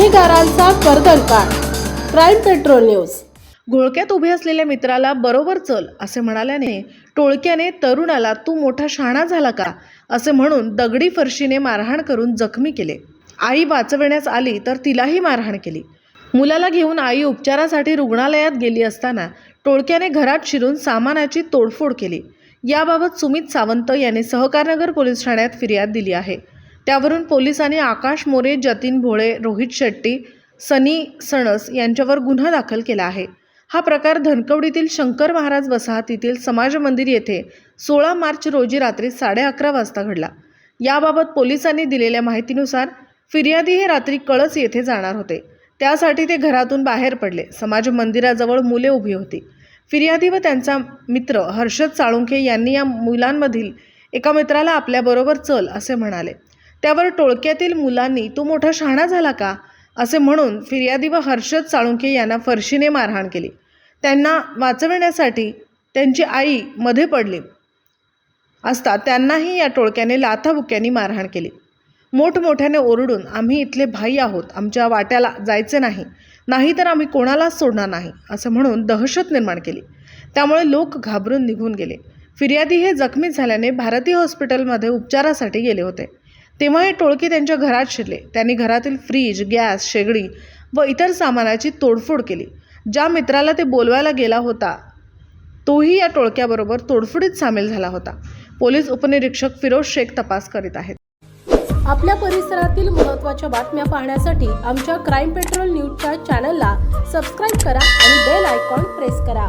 गुन्हेगारांचा कर्दनकाळ crime patrol news. घोळक्यात उभे असलेल्या मित्राला बरोबर चल असे म्हणाल्याने टोळक्याने तरुणाला तू मोठा शहाणा झाला का? असे म्हणून दगडी फरशीने मारहाण करून जखमी केले. आई वाचविण्यास आली तर तिलाही मारहाण केली. मुलाला घेऊन आई उपचारासाठी रुग्णालयात गेली असताना टोळक्याने घरात शिरून सामानाची तोडफोड केली. याबाबत सुमित सावंत यांनी सहकारनगर पोलीस ठाण्यात फिर्याद दिली आहे. त्यावरून पोलिसांनी आकाश मोरे जतीन भोळे रोहित शेट्टी सनी सणस यांच्यावर गुन्हा दाखल केला आहे. हा प्रकार धनकवडीतील शंकर महाराज वसाहतीतील समाज मंदिर येथे सोळा मार्च रोजी रात्री साडे अकरा वाजता घडला. याबाबत पोलिसांनी दिलेल्या माहितीनुसार फिर्यादी हे रात्री कळस येथे जाणार होते. त्यासाठी ते घरातून बाहेर पडले. समाज मंदिराजवळ मुले उभी होती. फिर्यादी व त्यांचा मित्र हर्षद साळुंखे यांनी या मुलांमधील एका मित्राला आपल्याबरोबर चल असे म्हणाले. त्यावर टोळक्यातील मुलांनी तू मोठा शहाणा झाला का? असे म्हणून फिर्यादी व हर्षद साळुंके यांना फरशीने मारहाण केली. त्यांना वाचविण्यासाठी त्यांची आई मध्ये पडली असता त्यांनाही या टोळक्याने लाथाबुक्यांनी मारहाण केली. मोठमोठ्याने ओरडून आम्ही इथले भाई आहोत आमच्या वाट्याला जायचे नाही नाहीतर आम्ही कोणालाच सोडणार नाही असं म्हणून दहशत निर्माण केली. त्यामुळे लोक घाबरून निघून गेले. फिर्यादी हे जखमी झाल्याने भारती हॉस्पिटलमध्ये उपचारासाठी गेले होते. तेव्हा हे टोळके त्यांच्या घरात शिरले. त्यांनी घरातील फ्रीज गॅस शेगडी व इतर सामानाची तोडफोड केली. ज्या मित्राला ते बोलवायला गेला होता तोही या टोळक्याबरोबर तोडफोडीत सामील झाला होता. पोलीस उपनिरीक्षक फिरोज शेख तपास करीत आहेत. आपल्या परिसरातील महत्त्वाच्या बातम्या पाहण्यासाठी आमच्या क्राईम पेट्रोल न्यूजच्या चॅनलला सबस्क्राईब करा आणि बेल आयकॉन प्रेस करा.